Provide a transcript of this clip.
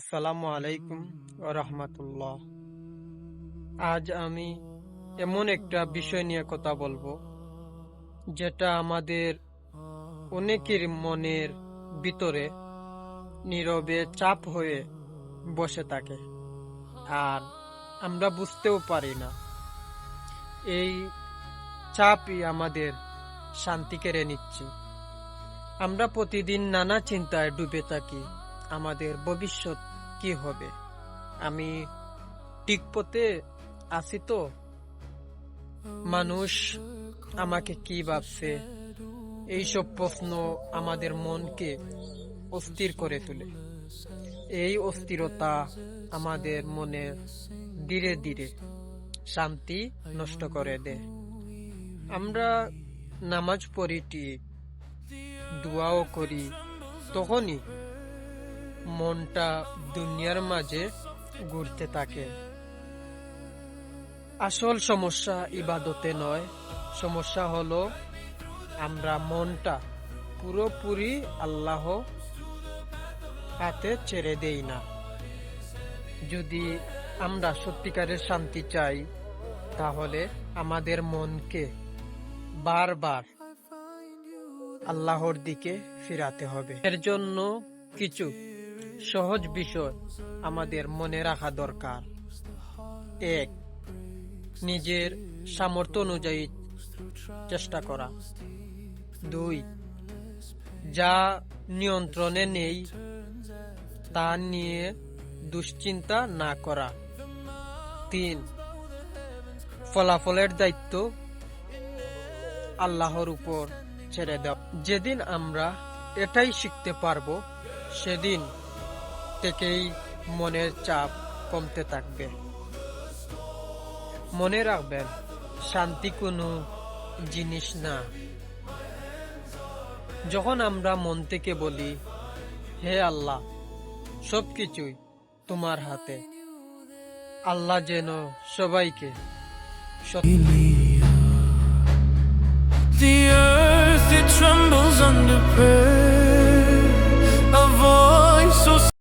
আসসালামু আলাইকুম রহমতুল্লাহ। আজ আমি এমন একটা বিষয় নিয়ে কথা বলব, যেটা আমাদের অনেকের মনের ভিতরে নীরবে চাপ হয়ে বসে থাকে, আর আমরা বুঝতেও পারি না। এই চাপই আমাদের শান্তি কেড়ে নিচ্ছে। আমরা প্রতিদিন নানা চিন্তায় ডুবে থাকি, আমাদের ভবিষ্যৎ কি হবে? আমি টিকপতে আছি তো? মানুষ আমাকে কি ভাবছে? এইসব প্রশ্ন আমাদের মনকে অস্থির করে তোলে। এই অস্থিরতা আমাদের মনে ধীরে ধীরে শান্তি নষ্ট করে দেয়। আমরা নামাজ পড়ি ঠিক দোয়াও করি, তখনই মনটা দুনিয়ার মাঝে ঘুরতে থাকে। আসল সমস্যা ইবাদতে নয়। সমস্যা হলো আমরা মনটা পুরোপুরি আল্লাহ হাতে ছেড়ে দেই না। যদি আমরা সত্যিকারের শান্তি চাই, তাহলে আমাদের মনকে বারবার আল্লাহর দিকে ফিরাতে হবে। এর জন্য কিছু সহজ বিষয় আমাদের মনে রাখা দরকার। এক, নিজের সামর্থ্য অনুযায়ী চেষ্টা করা। দুই, যা নিয়ন্ত্রণে নেই তা নিয়ে দুশ্চিন্তা না করা। তিন, ফলাফলের দায়িত্ব আল্লাহর উপর ছেড়ে দাও। যেদিন আমরা এটাই শিখতে পারব, সেদিন প্রত্যেকেই মনের চাপ কমতে থাকবে। মনে রাখবেন, শান্তি কোনো জিনিস না। যখন আমরা মন থেকে বলি, হে আল্লাহ সব কিছুই তোমার হাতে। আল্লাহ যেন সবাইকে সত্যি